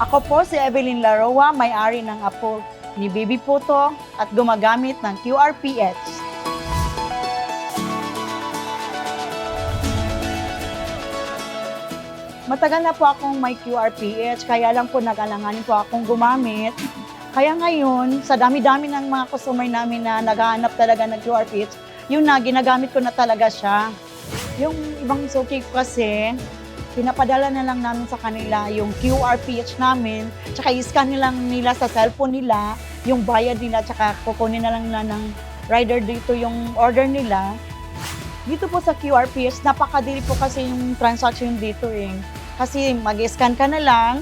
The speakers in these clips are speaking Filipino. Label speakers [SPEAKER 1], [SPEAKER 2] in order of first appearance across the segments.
[SPEAKER 1] Ako po si Evelyn Laroa, may-ari ng apo ni Baby Puto at gumagamit ng QRPH. Matagal na po akong may QRPH, kaya lang po nag-alanganin po akong gumamit. Kaya ngayon, sa dami-dami ng mga customer namin na naghahanap talaga ng QRPH, yun na, ginagamit ko na talaga siya. Yung ibang suki kasi, pinapadala na lang namin sa kanila yung QRPH namin, tsaka i-scan nilang nila sa cellphone nila, yung bayad nila, tsaka kukunin na lang nila ng rider dito yung order nila. Dito po sa QRPH, napakadali po kasi yung transaction dito eh. Kasi mag-scan ka na lang,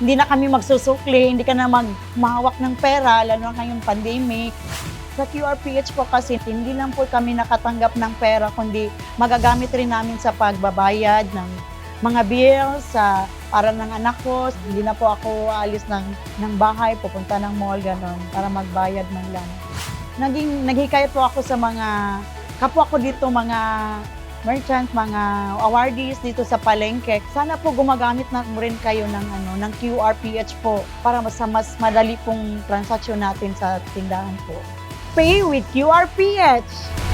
[SPEAKER 1] hindi na kami magsusukli, hindi ka na magmahawak ng pera, lalo na ngayong pandemic. Sa QRPH po kasi, hindi lang po kami nakatanggap ng pera, kundi magagamit rin namin sa pagbabayad ng mga bills sa para ng anak ko. Hindi na po ako alis ng, ng bahay, pupunta ng mall, ganon, para magbayad man lang. Naging, naghikayat po ako sa mga kapwa ko dito, mga merchants, mga awardees dito sa palengke. Sana po gumagamit na rin kayo ng ano ng QRPH po para mas mas madali pong transaksyon natin sa tindahan po. Pay with QRPH.